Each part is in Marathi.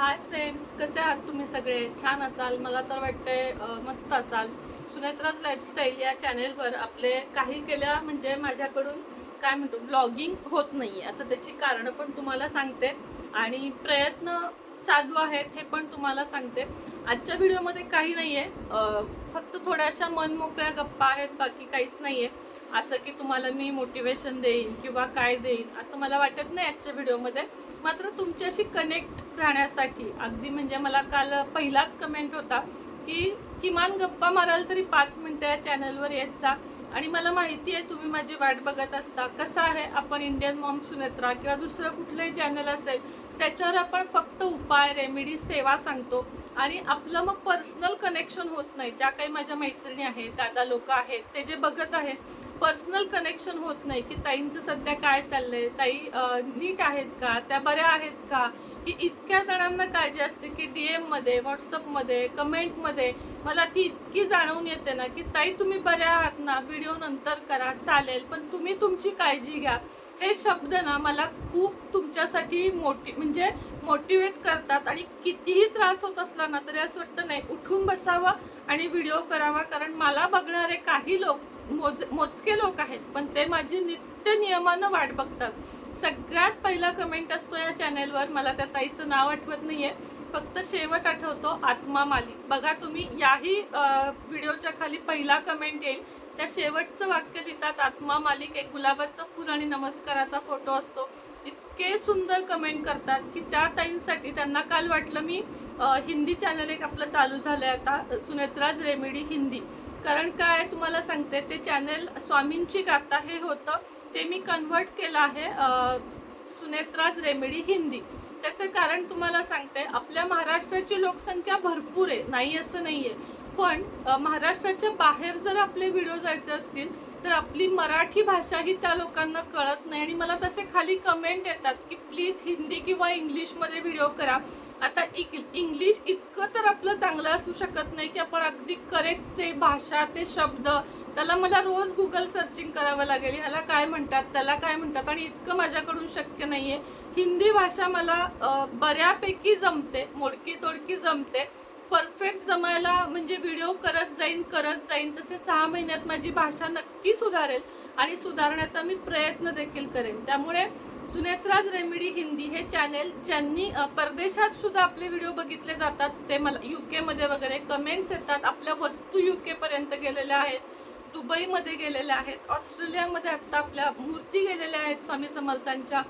हाय फ्रेंड्स कसे आहात तुम्ही सगळे? छान असाल? मला तर वाटते मस्त असाल. सुनेत्राज लाईफस्टाईल या चॅनेलवर आपले काही केल्या म्हणजे माझ्याकडून काय म्हणतो ब्लॉगिंग होत नाही आता त्याची कारणं पण तुम्हाला सांगते आणि प्रयत्न चालू आहेत हे पण तुम्हाला सांगते. आजच्या व्हिडिओमध्ये काही नाही आहे फक्त थोड्याशा मनमोकळ्या गप्पा आहेत बाकी काहीच नाही आहे असं की तुम्हाला मी मोटिवेशन देईन किंवा काय देईन असं मला वाटत नाही आजच्या व्हिडिओमध्ये मात्र तुमच्याशी कनेक्ट राहण्यासाठी अगदी म्हणजे मला काल पहिलाच कमेंट होता की किमान गप्पा माराल तरी पाच मिनटं या चॅनलवर येत जा. आणि मला माहिती आहे तुम्ही माझी वाट बघत असता. कसं आहे आपण इंडियन मॉम सुनेत्रा किंवा दुसरं कुठलंही चॅनल असेल त्याच्यावर आपण फक्त उपाय रेमेडी सेवा सांगतो. आणि आपलं मग पर्सनल कनेक्शन होत नाही. ज्या काही माझ्या मैत्रिणी आहेत दादा लोक आहेत ते जे बघत आहेत पर्सनल कनेक्शन होत नाही की ताईंचं सध्या काय चाललंय ताई नीट आहेत का त्या बऱ्या आहेत का? की इतक्या जणांना काळजी असते की डी एममध्ये व्हॉट्सअपमध्ये कमेंटमध्ये मला ती इतकी जाणवून येते ना की ताई तुम्ही बऱ्या आहात ना व्हिडिओ नंतर करा चालेल पण तुम्ही तुमची काळजी घ्या. हे शब्द ना मला खूप तुमच्यासाठी मोठी म्हणजे मोटिवेट करतात आणि कितीही त्रास होत असला ना तरी असं वाटतं नाही उठून बसावं आणि व्हिडिओ करावा कारण मला बघणारे काही लोक मोज मोजके लोक आहेत पण ते माझी नित्य नियमानं वाट बघतात. सगळ्यात पहिला कमेंट असतो या चॅनेलवर मला त्या ताईचं नाव आठवत नाही आहे फक्त शेवट आठवतो आत्मा मालिक. बघा तुम्ही याही व्हिडिओच्या खाली पहिला कमेंट येईल. त्या शेवटचं वाक्य लिहितात आत्मा मालिक एक गुलाबाचं फुल आणि नमस्काराचा फोटो असतो. इतके सुंदर कमेंट करतात की त्या ताईंसाठी त्यांना काल वाटलं मी हिंदी चॅनल एक आपलं चालू झालं आहे आता सुनेत्राज रेमेडी हिंदी. कारण काय तुम्हाला सांगते ते चॅनल स्वामींची गाथा हे होतं. ते मी कन्व्हर्ट केलं आहे सुनेत्राज रेमेडी हिंदी. त्याचं कारण तुम्हाला सांगते आपल्या महाराष्ट्राची लोकसंख्या भरपूर आहे नाही असं नाही आहे पण महाराष्ट्राच्या बाहेर जर आपले व्हिडिओ जायचे असतील तर आपली मराठी भाषा ही त्या लोकांना कळत नाही आणि मला तसे खाली कमेंट येतात की प्लीज हिंदी किंवा इंग्लिशमध्ये व्हिडिओ करा. आता इक- इंग्लिश इतकं तर आपलं चांगलं असू शकत नाही की आपण अगदी करेक्ट ते भाषा ते शब्द त्याला मला रोज गुगल सर्चिंग करावं लागेल. ह्याला काय म्हणतात त्याला काय म्हणतात आणि इतकं माझ्याकडून शक्य नाही आहे हिंदी भाषा मला बऱ्यापैकी जमते मोडकी तोडकी जमते. परफेक्ट जमायला म्हणजे व्हिडिओ करत जाईन करत जाईन तसे सहा महिन्यात माझी भाषा नक्की सुधारेल आणि सुधारण्याचा मी प्रयत्न देखील करेन. त्यामुळे सुनेत्राज रेमेडी हिंदी हे चॅनेल ज्यांनी परदेशात सुद्धा आपले व्हिडिओ बघितले जातात ते मला यू केमध्ये वगैरे कमेंट्स येतात. आपल्या वस्तू यू केपर्यंत गेलेल्या आहेत दुबईमध्ये गेलेल्या आहेत ऑस्ट्रेलियामध्ये आत्ता आपल्या मूर्ती गेलेल्या आहेत स्वामी समर्थांच्या.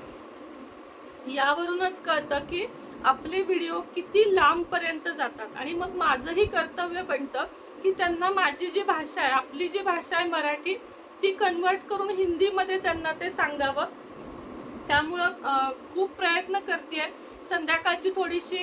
यावरूनच कळतं की आपले व्हिडिओ किती लांबपर्यंत जातात. आणि मग माझंही कर्तव्य बनतं की त्यांना माझी जी भाषा आहे आपली जी भाषा आहे मराठी ती कन्वर्ट करून हिंदीमध्ये त्यांना ते सांगावं. त्यामुळं खूप प्रयत्न करते संध्याकाळची थोडीशी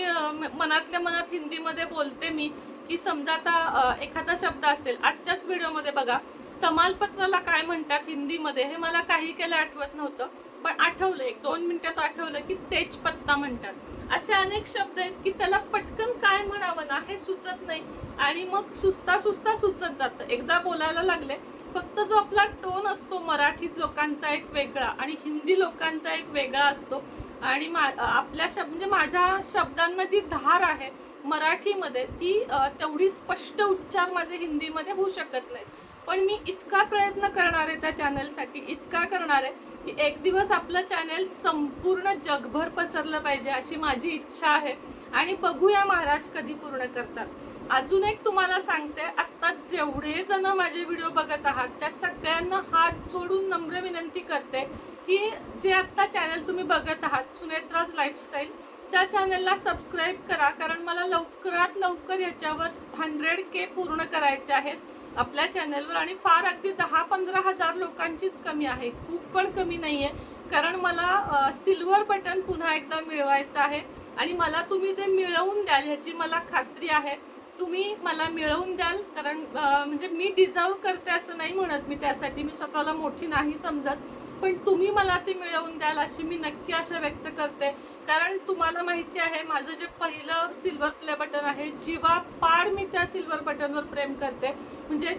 मनातल्या मनात हिंदीमध्ये बोलते मी की समजा आता एखादा शब्द असेल आजच्याच व्हिडिओमध्ये बघा तमालपत्राला काय म्हणतात हिंदीमध्ये हे मला काही केलं आठवत नव्हतं. पण आठवलं एक दोन मिनिटात आठवलं की तेजपत्ता म्हणतात. असे अनेक शब्द आहेत की त्याला पटकन काय म्हणावं ना हे सुचत नाही आणि मग सुस्ता सुस्ता सुचत जातं. एकदा बोलायला लागले फक्त जो आपला टोन असतो मराठी लोकांचा एक वेगळा आणि हिंदी लोकांचा एक वेगळा असतो आणि मा आपल्या शब्द म्हणजे माझ्या शब्दांना जी धार आहे मराठीमध्ये ती तेवढी स्पष्ट उच्चार माझे हिंदीमध्ये होऊ शकत नाही पण मी इतका प्रयत्न करणार आहे त्या चॅनलसाठी इतका करणार आहे की एक दिवस आपलं चॅनेल संपूर्ण जगभर पसरलं पाहिजे अशी माझी इच्छा आहे. आणि बघूया महाराज कधी पूर्ण करतात. अजून एक तुम्हाला सांगते आत्ता जेवढे जण माझे व्हिडिओ बघत आहात त्या सगळ्यांना हात जोडून नम्र विनंती करते की जे आत्ता चॅनल तुम्ही बघत आहात सुनेत्राज लाईफस्टाईल त्या चॅनलला सबस्क्राईब करा. कारण मला लवकरात लवकर याच्यावर हंड्रेड के पूर्ण करायचे आहेत. आपल्या चॅनलवर आणि फार अगदी दहा पंधरा हजार लोकांचीच कमी आहे. खूप पण कमी नाही आहे कारण मला सिल्वर बटन पुन्हा एकदा मिळवायचं आहे. आणि मला तुम्ही ते मिळवून द्याल ह्याची मला खात्री आहे. तुम्ही मला मिळवून द्याल. कारण म्हणजे मी डिझर्व करते असं नाही म्हणत मी. त्यासाठी मी स्वतःला मोठी नाही समजत. पण तुम्ही मला ते मिळवून द्याल अशी मी नक्की आशा व्यक्त करते. कारण तुम्हाला माहिती आहे माझं जे पहिलं सिल्वर प्ले बटन आहे जीवा पाड मी त्या सिल्वर बटनवर प्रेम करते. म्हणजे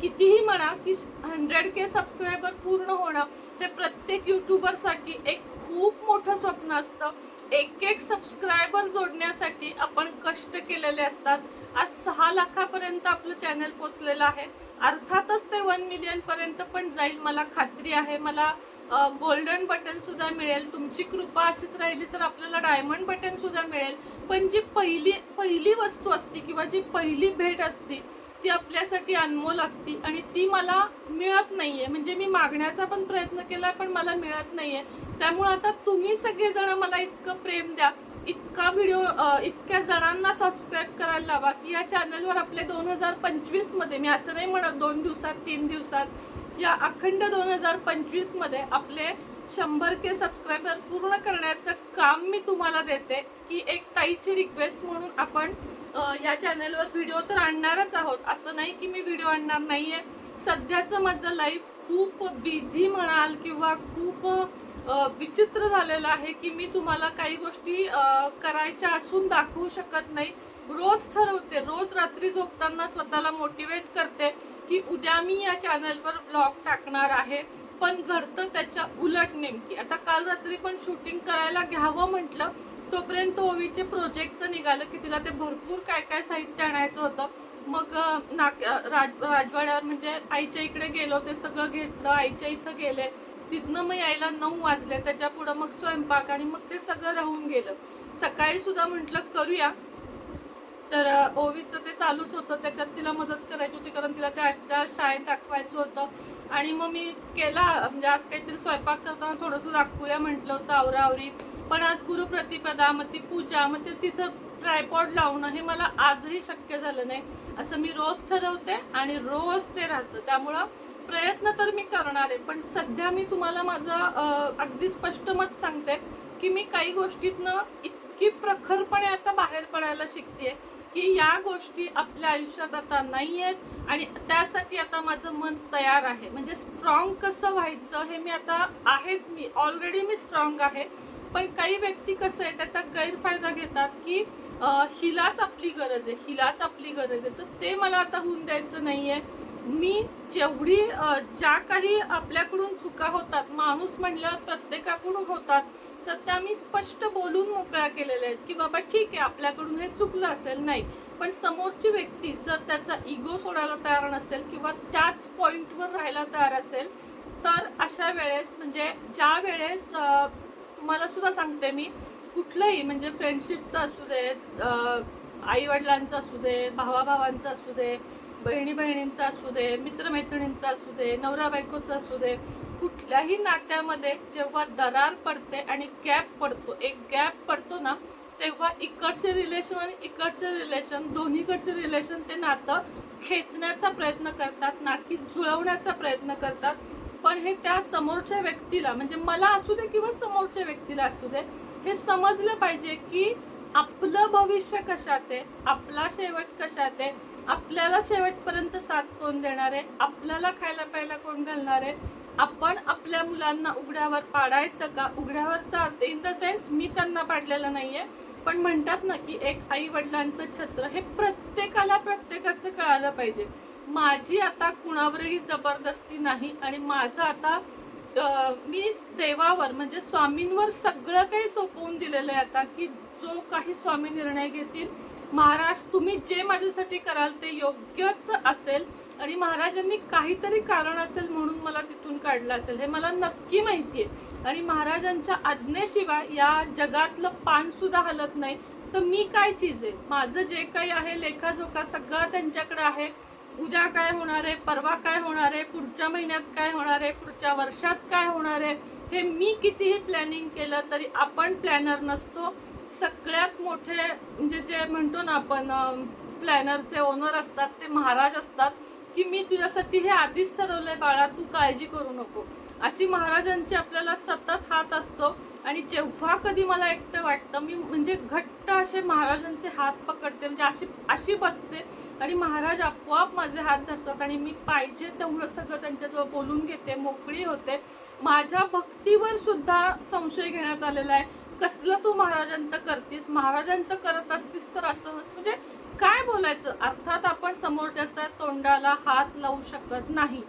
कितीही म्हणा की हंड्रेड के सबस्क्रायबर पूर्ण होणं हे प्रत्येक युट्यूबरसाठी एक खूप मोठं स्वप्न असतं. एक एक सबस्क्रायबर जोडण्यासाठी आपण कष्ट केलेले असतात. आज सहा लाखापर्यंत आपलं चॅनल पोचलेलं आहे. अर्थातच ते वन मिलियनपर्यंत पण जाईल मला खात्री आहे. मला गोल्डन बटन सुद्धा मिळेल. तुमची कृपा अशीच राहिली तर आपल्याला डायमंड बटन सुद्धा मिळेल. पण जी पहिली पहिली वस्तू असती किंवा जी पहिली भेट असती ती आपल्यासाठी अनमोल असती आणि ती मला मिळत नाहीये. म्हणजे मी मागण्याचा पण प्रयत्न केला पण मला मिळत नाहीये. त्यामुळे आता तुम्ही सगळेजण मला इतकं प्रेम द्या. इतका व्हिडिओ इतक्या जणांना सबस्क्राईब करायला लावा की या चॅनलवर आपले दोन हजार पंचवीसमध्ये मी असं नाही म्हणत दोन दिवसात तीन दिवसात या अखंड दोन हजार पंचवीसमध्ये आपले शंभर के सबस्क्रायबर पूर्ण करण्याचं काम मी तुम्हाला देते. की एक ताईची रिक्वेस्ट म्हणून आपण या चॅनलवर व्हिडिओ तर आणणारच आहोत. असं नाही की मी व्हिडिओ आणणार नाही आहे सध्याचं माझं लाईफ खूप बिझी म्हणाल किंवा खूप विचित्र झालेलं आहे की मी तुम्हाला काही गोष्टी करायच्या असून दाखवू शकत नाही. रोज ठरवते. रोज रात्री झोपताना स्वतःला मोटिवेट करते. की उद्या मी या चॅनलवर ब्लॉग टाकणार आहे. पण घडतं त्याच्या उलट नेमकी. आता काल रात्री पण शूटिंग करायला घ्यावं म्हटलं तोपर्यंत ओवीचे प्रोजेक्टचं निघालं की तिला ते भरपूर काय काय साहित्य आणायचं होतं. मग नाक राज राजवाड्यावर म्हणजे आईच्या इकडे गेलो ते सगळं घेतलं आईच्या इथं गेले. तिथनं मग यायला नऊ वाजले. त्याच्या पुढं मग स्वयंपाक आणि मग ते सगळं राहून गेलं. सकाळी सुद्धा म्हटलं करूया. तर ओवीचं ते चालूच होतं. त्याच्यात तिला मदत करायची होती कारण तिला ते आजच्या शाळेत दाखवायचं होतं. आणि मग मी केला म्हणजे आज काहीतरी स्वयंपाक करताना थोडंसं दाखवूया म्हटलं होतं आवरावरी पण आज गुरुप्रतिपदा मग ती पूजा मग ते तिथं ट्रायपॉड लावणं हे मला आजही शक्य झालं नाही. असं मी रोज ठरवते आणि रोज ते राहतं. त्यामुळं प्रयत्न तर मी करणार आहे. पण सध्या मी तुम्हाला माझं अगदी स्पष्ट मत सांगते की मी काही गोष्टीतनं इतकी प्रखरपणे आता बाहेर पडायला शिकते की या गोष्टी आपल्या आयुष्यात आता नाही आहेत आणि त्यासाठी आता माझं मन तयार आहे. म्हणजे स्ट्रॉंग कसं व्हायचं हे मी आता आहेच मी. ऑलरेडी मी स्ट्रॉंग आहे. पण काही व्यक्ती कसं आहे त्याचा गैरफायदा घेतात की हिलाच आपली गरज आहे हिलाच आपली गरज आहे. तर ते मला आता होऊन द्यायचं नाही आहे मी जेवढी ज्या काही आपल्याकडून चुका होतात माणूस म्हणल्यावर प्रत्येकाकडून होतात तर त्या मी स्पष्ट बोलून मोकळ्या केलेल्या आहेत की बाबा ठीक आहे आपल्याकडून हे चुकलं असेल नाही. पण समोरची व्यक्ती जर त्याचा इगो सोडायला तयार नसेल किंवा त्याच पॉईंटवर राहायला तयार असेल तर अशा वेळेस म्हणजे ज्या वेळेस तुम्हाला सुद्धा सांगते मी कुठलंही म्हणजे फ्रेंडशिपचं असू दे आईवडिलांचं असू दे भावाभावांचं असू दे बहिणी बहिणींचा असू दे मित्रमैत्रिणींचा असू दे नवरा बायकोचा असू दे कुठल्याही नात्यामध्ये जेव्हा दरार पडते आणि गॅप पडतो एक गॅप पडतो ना तेव्हा इकडचे रिलेशन आणि इकडचे रिलेशन दोन्हीकडचे रिलेशन ते नातं खेचण्याचा प्रयत्न करतात ना की जुळवण्याचा प्रयत्न करतात. पण हे त्या समोरच्या व्यक्तीला म्हणजे मला असू दे किंवा समोरच्या व्यक्तीला असू दे हे समजलं पाहिजे की आपलं भविष्य कशात आहे आपला शेवट कशात आहे आपल्याला शेवटपर्यंत साथ कोण देणार आहे? आपल्याला खायला प्यायला कोण घालणार आहे? आपण आपल्या मुलांना उघड्यावर पाडायचं का? उघड्यावरचा इन द सेन्स मी त्यांना पाडलेलं नाहीये. पण म्हणतात ना की एक आई वडिलांचं छत्र हे प्रत्येकाला प्रत्येकाचं कळालं पाहिजे. माझी आता कुणावरही जबरदस्ती नाही आणि माझं आता मी देवावर म्हणजे स्वामींवर सगळं काही सोपवून दिलेलं आहे आता की जो काही स्वामी निर्णय घेतील. महाराज तुम्ही जे माझ्यासाठी कराल ते योग्यच असेल आणि महाराजांनी काहीतरी कारण असेल म्हणून मला तिथून काढलं असेल हे मला नक्की माहिती आहे आणि महाराजांच्या आज्ञेशिवाय या जगातलं पान सुद्धा हलत नाही. तर मी काय चीज आहे? माझं जे काही आहे लेखाजोखा सगळं त्यांच्याकडे आहे. उद्या काय होणार आहे परवा काय होणार आहे पुढच्या महिन्यात काय होणार आहे पुढच्या वर्षात काय होणार आहे हे मी कितीही प्लॅनिंग केलं तरी आपण प्लॅनर नसतो. सगळ्यात मोठे म्हणजे जे म्हणतो ना आपण प्लॅनरचे ओनर असतात ते महाराज असतात की मी तुझ्यासाठी हे आधीच ठरवलंय बाळा तू काळजी करू नको. अशी महाराजांची आपल्याला सतत हात असतो आणि जेव्हा कधी मला एकटं वाटतं मी म्हणजे घट्ट असे महाराजांचे हात पकडते म्हणजे अशी अशी बसते आणि महाराज आपोआप माझे हात धरतात आणि मी पाहिजे तेवढं सगळं त्यांच्याजवळ बोलून घेते मोकळी होते. माझ्या भक्तीवर सुद्धा संशय घेण्यात आलेला आहे. कसलं तू महाराजांचं करतीस? महाराजांचं करत असतीस तर असं म्हणजे काय बोलायचं? अर्थात आपण समोरच्याच्या तोंडाला हात लावू शकत नाही.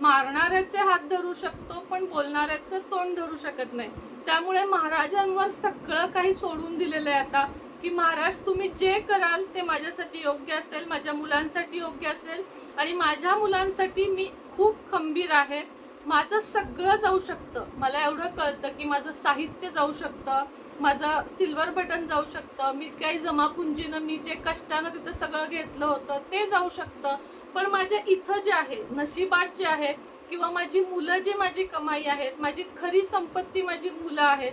मारणाऱ्याचे हात धरू शकतो पण बोलणाऱ्याचं तोंड धरू शकत नाही. त्यामुळे महाराजांवर सगळं काही सोडून दिलेलं आहे आता. की महाराज तुम्ही जे कराल ते माझ्यासाठी योग्य असेल माझ्या मुलांसाठी योग्य असेल. आणि माझ्या मुलांसाठी मी खूप खंबीर आहे. माझं सगळं जाऊ शकतं. मला एवढं कळतं की माझं साहित्य जाऊ शकतं. माझं सिल्वर बटन जाऊ शकतं. मी काही जमापुंजीनं मी जे कष्टानं तिथं सगळं घेतलं होतं ते जाऊ शकतं. पण माझ्या इथं जे आहे नशिबात जे आहे किंवा माझी मुलं जी माझी कमाई आहेत माझी खरी संपत्ती माझी मुलं आहेत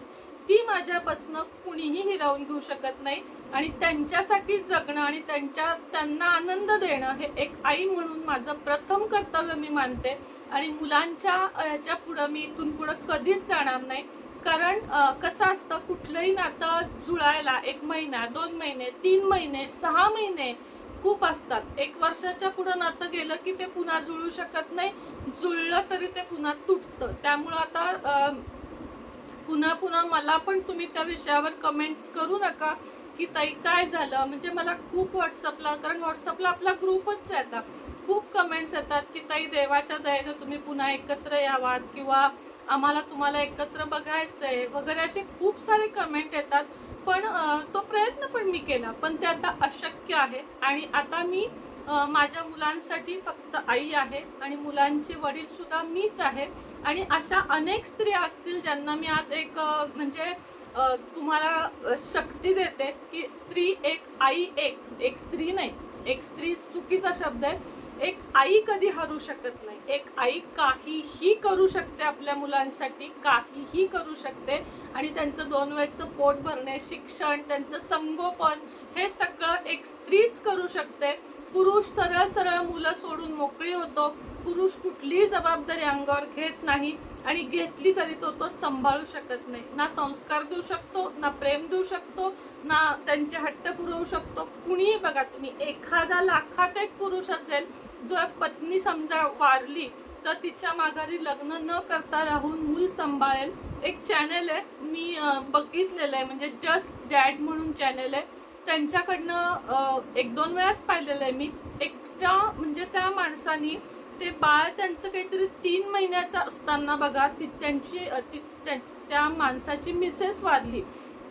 ती माझ्यापासनं कुणीही हिरावून घेऊ शकत नाही. आणि त्यांच्यासाठी जगणं आणि त्यांच्या त्यांना आनंद देणं हे एक आई म्हणून माझं प्रथम कर्तव्य मी मानते. आणि मुलांच्या ह्याच्या पुढं मी इथून पुढं कधीच जाणार नाही. कारण कसं असतं कुठलंही नातं जुळायला एक महिना दोन महिने तीन महिने सहा महिने खूप असतात. एक वर्षाच्या पुढं नातं गेलं की ते पुन्हा जुळू शकत नाही. जुळलं तरी ते पुन्हा तुटतं. त्यामुळं आता पुन्हा पुन्हा मला पण तुम्ही त्या विषयावर कमेंट्स करू नका की ताई काय झालं? म्हणजे मला खूप व्हॉट्सअपला कारण व्हॉट्सअपला आपला ग्रुपच आहे आता. खूप कमेंट्स येतात की ताई देवाच्या दयेनं तुम्ही पुन्हा एकत्र यावात किंवा आम्हाला तुम्हाला एकत्र बघायचं आहे वगैरे असे खूप सारे कमेंट येतात. पण तो प्रयत्न पण मी केला. पण ते आता अशक्य आहे. आणि आता मी माझ्या मुलांसाठी फक्त आई आहे आणि मुलांचे वडील सुद्धा मीच आहे. आणि अशा अनेक स्त्रिया असतील ज्यांना मी आज एक म्हणजे तुम्हाला शक्ती देते की स्त्री एक आई एक एक स्त्री नाही. एक स्त्री चुकीचा शब्द आहे. एक आई कधी हरू शकत नाही. एक आई काहीही करू शकते आपल्या मुलांसाठी काहीही करू शकते आणि त्यांचं दोन वेळचं पोट भरणे शिक्षण त्यांचं संगोपन हे सगळं एक स्त्रीच करू शकते. पुरुष सरळ सरळ मुलं सोडून मोकळी होतो. पुरुष कुठलीही जबाबदारी अंगावर घेत नाही आणि घेतली तरी तो तो सांभाळू शकत नाही. ना संस्कार देऊ शकतो ना प्रेम देऊ शकतो ना त्यांचे हट्ट पुरवू शकतो. कुणीही बघा तुम्ही एखादा लाखात एक पुरुष असेल जो एक पत्नी समजा वारली तर तिच्या माघारी लग्न न करता राहून मूल सांभाळेल. एक चॅनल आहे मी बघितलेलं आहे. म्हणजे जस्ट डॅड म्हणून चॅनल आहे. त्यांच्याकडनं एक दोन वेळाच पाहिलेलं आहे. मी एकट्या म्हणजे त्या माणसानी ते बाळ त्यांचं काहीतरी तीन महिन्याचं असताना बघा ती त्यांची ती त्या- त्या माणसाची मिसेस वारली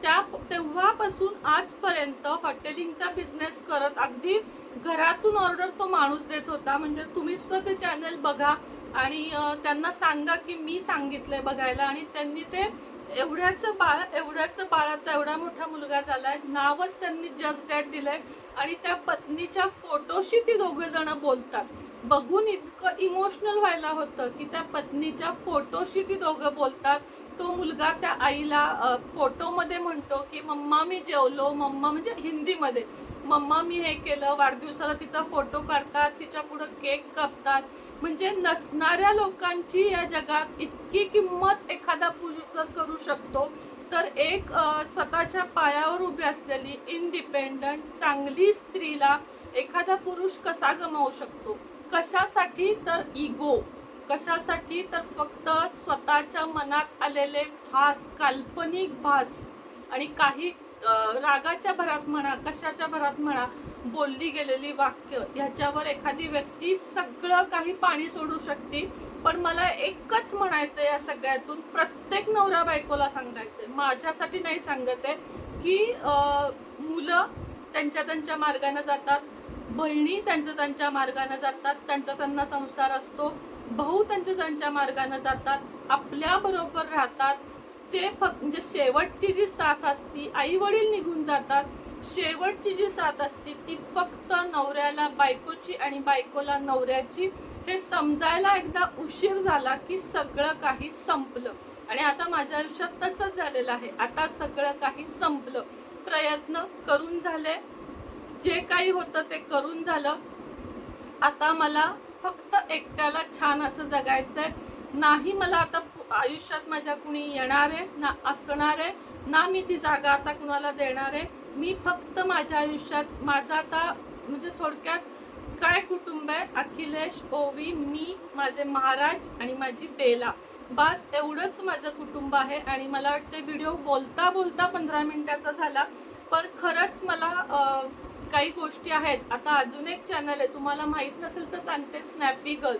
त्या तेव्हापासून आजपर्यंत हॉटेलिंगचा बिझनेस करत अगदी घरातून ऑर्डर तो माणूस देत होता. म्हणजे तुम्ही सुद्धा ते चॅनल बघा आणि त्यांना सांगा की मी सांगितलंय बघायला आणि त्यांनी ते एवढ्याचं बाळ एवढ्याचं बाळ एवढा मोठा मुलगा झालाय. नावच त्यांनी जस्ट डॅट दिलंय. आणि त्या पत्नीच्या फोटोशी ती दोघे जण बोलतात. बघून इतकं इमोशनल व्हायला होतं की त्या पत्नीच्या फोटोशी ती दोघं बोलतात. तो मुलगा त्या आईला फोटोमध्ये म्हणतो की मम्मा मी जेवलो. मम्मा म्हणजे हिंदीमध्ये. मम्मा मी हे केलं. वाढदिवसाला तिचा फोटो काढतात तिच्या पुढं केक कापतात. म्हणजे नसणाऱ्या लोकांची या जगात इतकी किंमत एखादा पुरुष जर करू शकतो. तर एक स्वतःच्या पायावर उभी असलेली इंडिपेंडंट चांगली स्त्रीला एखादा पुरुष कसा गमावू शकतो? कशासाठी तर इगो कशासाठी तर फक्त स्वतःच्या मनात आलेले भास काल्पनिक भास? आणि काही रागाच्या भरात म्हणा कशाच्या भरात म्हणा बोलली गेलेली वाक्य ह्याच्यावर एखादी व्यक्ती सगळं काही पाणी सोडू शकते. पण मला एकच म्हणायचं या सगळ्यातून प्रत्येक नवरा बायकोला सांगायचंय. माझ्यासाठी नाही सांगत आहे की मुलं त्यांच्या त्यांच्या मार्गाने जातात बहिणी त्यांच्या त्यांच्या मार्गाने जातात त्यांचा त्यांना संसार असतो भाऊ त्यांच्या त्यांच्या मार्गाने जातात आपल्या बरोबर राहतात ते फक्त म्हणजे शेवटची जी साथ असती आई वडील निघून जातात. शेवटची जी साथ असती ती फक्त नवऱ्याला बायकोची आणि बायकोला नवऱ्याची. हे समजायला एकदा उशीर झाला की सगळं काही संपलं. आणि आता माझ्या आयुष्यात तसंच झालेलं आहे. आता सगळं काही संपलं. प्रयत्न करून झाले. जे काही होतं ते करून झालं. आता मला फक्त एकट्याला छान असं जगायचंय. नाही मला आता आयुष्यात माझ्या कुणी येणार आहे ना असणार आहे ना मी ती जागा आता कुणाला देणार आहे. मी फक्त माझ्या आयुष्यात माझं आता म्हणजे थोडक्यात काय कुटुंब आहे अखिलेश ओवी मी माझे महाराज आणि माझी बेला. बस एवढंच माझं कुटुंब आहे आणि मला वाटते व्हिडिओ बोलता बोलता पंधरा मिनिटाचा झाला. पण खरंच मला काही गोष्टी आहेत. आता अजून एक चॅनल आहे. तुम्हाला माहीत नसेल तर सांगते स्नॅपी गर्ल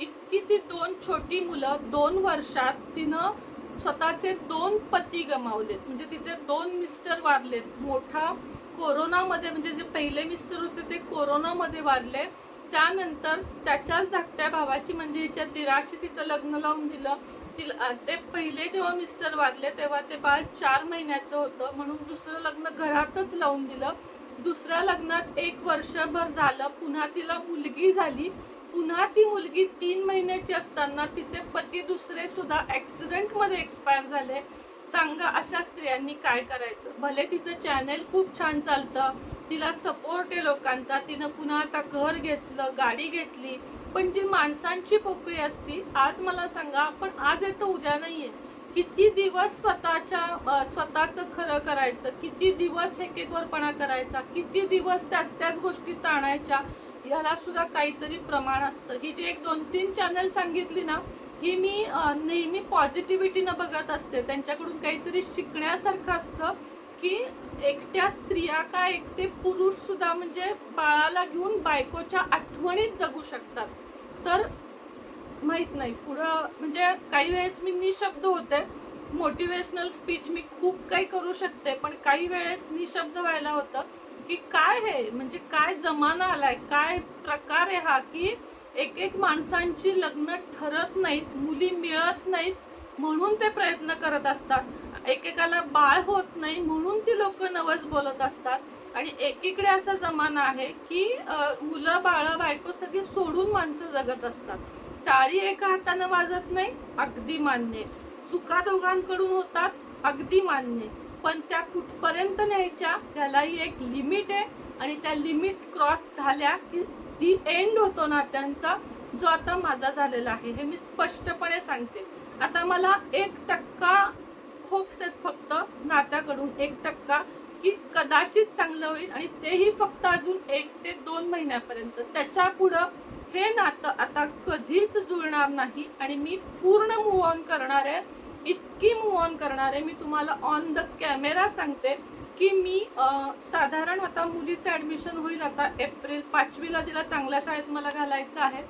इतकी ती दोन छोटी मुलं दोन वर्षात तिनं स्वतःचे दोन पती गमावलेत. म्हणजे तिचे दोन मिस्टर वारलेत. मोठा कोरोनामध्ये म्हणजे जे पहिले मिस्टर होते ते कोरोनामध्ये वारले. त्यानंतर त्याच्याच धाकट्या भावाशी म्हणजे हिच्या दिराशी तिचं लग्न लावून दिलं. तिला ते पहिले जेव्हा मिस्टर वारले तेव्हा ते बाळ चार महिन्याचं होतं. म्हणून दुसरं लग्न घरातच लावून दिलं. दुसऱ्या लग्नात एक वर्षभर झालं. पुन्हा तिला मुलगी झाली. पुन्हा ती मुलगी तीन महिन्याची असताना तिचे पती दुसरे सुद्धा ऍक्सिडेंटमध्ये एक्सपायर झाले. सांगा अशा स्त्रियांनी काय करायचं? भले तिचं चॅनेल खूप छान चालतं तिला सपोर्ट आहे लोकांचा तिनं पुन्हा आता घर घेतलं गाडी घेतली पण जी माणसांची पोकळी असती आज मला सांगा आपण आज येतो उद्या नाहीये. किती दिवस स्वतःच्या स्वतःचं खरं करायचं? किती दिवस हेकेकवरपणा करायचा? किती दिवस त्याच त्याच गोष्टी ताणायच्या ह्याला सुद्धा काहीतरी प्रमाण असतं. ही जी एक दोन तीन चॅनल सांगितली ना ही मी नेहमी पॉझिटिव्हिटीनं बघत असते. त्यांच्याकडून काहीतरी शिकण्यासारखं असतं की एकट्या स्त्रिया का एकटे पुरुष सुद्धा म्हणजे बाळाला घेऊन बायकोच्या आठवणीत जगू शकतात. तर माहीत नाही. पुढं म्हणजे काही वेळेस मी निशब्द होते. मोटिवेशनल स्पीच मी खूप काही करू शकते पण काही वेळेस निशब्द व्हायला होतं. की काय हे? म्हणजे काय जमाना आलाय? काय प्रकार आहे हा की एक एक माणसांची लग्न ठरत नाहीत मुली मिळत नाहीत म्हणून ते प्रयत्न करत असतात. एकेकाला बाळ होत नाही म्हणून ती लोक नवस बोलत असतात. आणि एकीकडे असा जमाना आहे की मुलं बाळ बायको सगळी सोडून माणसं जगत असतात. टाळी एका हातानं वाजत नाही अगदी मान्य. चुका दोघांकडून होतात अगदी मान्य. पण त्या कुठपर्यंत न्यायच्या त्यालाही एक लिमिट आहे. आणि त्या लिमिट क्रॉस झाल्या की ती एंड होतो नात्यांचा जो आता माझा झालेला आहे. हे मी स्पष्टपणे सांगते. आता मला एक टक्का होप्स आहेत फक्त नात्याकडून एक टक्का की कदाचित चांगलं होईल आणि तेही फक्त अजून एक ते दोन महिन्यापर्यंत. त्याच्या पुढं हे नातं आता कधीच जुळणार नाही आणि मी पूर्ण मूव ऑन करणार आहे. इतकी मूव ऑन करणार आहे मी तुम्हाला ऑन द कॅमेरा सांगते की मी साधारण आता मुलीचं ॲडमिशन होईल आता एप्रिल पाचवीला तिला चांगल्या शाळेत मला घालायचं आहे.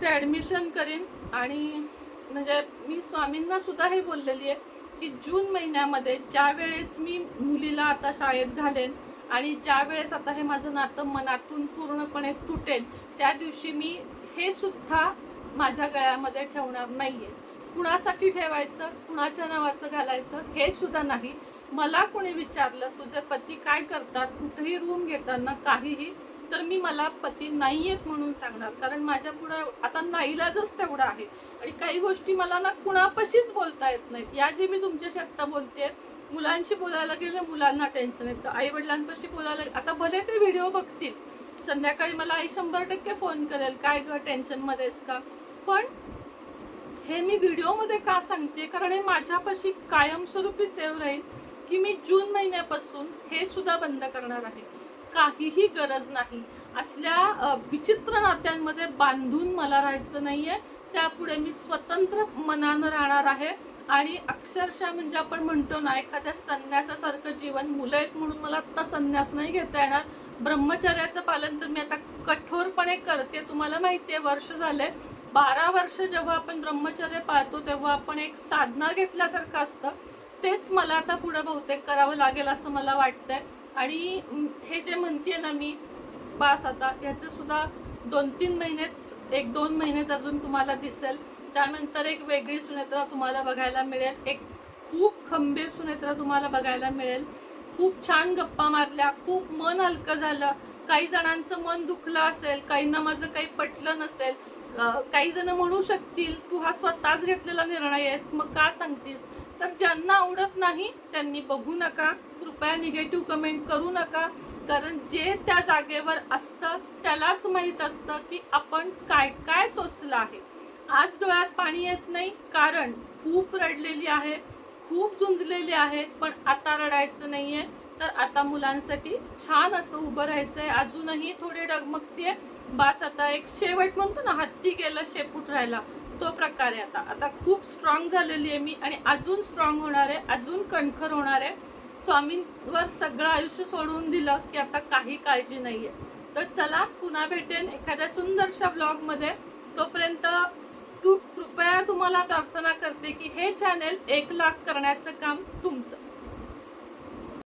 ते ॲडमिशन करीन आणि म्हणजे मी स्वामींना सुद्धा हे बोललेली आहे की जून महिन्यामध्ये ज्या वेळेस मी मुलीला आता शाळेत घालेन आणि ज्या वेळेस आता हे माझं नातं मनातून पूर्णपणे तुटेल त्या दिवशी मी हे सुद्धा माझ्या गळ्यामध्ये ठेवणार नाही आहे कुणासाठी ठेवायचं कुणाच्या नावाचं घालायचं हे सुद्धा नाही. मला कोणी विचारलं तुझे पती काय करतात? कुठेही रूम घेताना काहीही. तर मी मला पती नाही आहेत म्हणून सांगणार. कारण माझ्या पुढं आता नाईलाजच तेवढा आहे. आणि काही गोष्टी मला ना कुणापाशीच बोलता येत नाहीत. या जे मी तुमच्याशी आत्ता बोलते मुलांशी बोलायला गेलं मुलांना टेन्शन येतं. आई वडिलांपाशी बोलायला आता भले ते व्हिडिओ बघतील. संध्याकाळी मला आई शंभर टक्के फोन करेल काय ग टेन्शनमध्येस का? पण हे मी व्हिडिओमध्ये का सांगते? कारण हे माझ्यापाशी कायमस्वरूपी सेव्ह राहील की मी जून महिन्यापासून हे सुद्धा बंद करणार आहे. काहीही गरज नाही. असल्या विचित्र नात्यांमध्ये बांधून मला राहायचं नाहीये. त्यापुढे मी स्वतंत्र मनानं राहणार आहे. आणि अक्षरशः म्हणजे आपण म्हणतो ना एखाद्या संन्यासासारखं जीवन मुलं आहेत म्हणून मला आत्ता संन्यास नाही घेता येणार. ब्रह्मचर्याचं पालन तर मी आता कठोरपणे करते तुम्हाला माहिती आहे वर्ष झाले बारा वर्ष जेव्हा आपण ब्रह्मचर्य पाळतो तेव्हा आपण एक साधना घेतल्यासारखं असतं. तेच मला आता पुढे बहुतेक करावं लागेल असं मला वाटतंय. आणि हे जे म्हणतेय ना मी बास आता ह्याचं सुद्धा दोन तीन महिनेच एक दोन महिनेच अजून तुम्हाला दिसेल. त्यानंतर एक वेगळी सुनेत्रा तुम्हाला बघायला मिळेल. एक खूप खंबीर सुनेत्रा तुम्हाला बघायला मिळेल. खूप छान गप्पा मारल्या खूप मन हलकं झालं. काही जणांचं मन दुखलं असेल काहींना माझं काही पटलं नसेल काही जण म्हणू शकतील तू हा स्वतःच घेतलेला निर्णय आहेस मग का सांगतीस? तर ज्यांना आवडत नाही त्यांनी बघू नका कृपया निगेटिव्ह कमेंट करू नका. कारण जे त्या जागेवर असतं त्यालाच माहीत असतं की आपण काय काय सोचलं आहे. आज डोळ्यात पाणी येत नाही कारण खूप रडलेली आहे खूप झुंजलेली आहे पण आता रडायचं नाही आहे तर आता मुलांसाठी छान असं उभं राहायचं आहे अजूनही थोडे डगमगती आहे बास आता एक शेवट म्हणतो ना हत्ती गेलं शेपूट राहिला तो प्रकार आहे आता. आता खूप स्ट्रॉंग झालेली आहे मी आणि अजून स्ट्रॉंग होणार आहे अजून कणखर होणार आहे. स्वामींवर सगळं आयुष्य सोडून दिलं की आता काही काळजी नाहीये. तर चला पुन्हा भेटेन एखाद्या सुंदरशा ब्लॉगमध्ये तोपर्यंत तू कृपया तुम्हाला प्रार्थना करते की हे चॅनेल एक लाख करण्याचं काम तुमचं.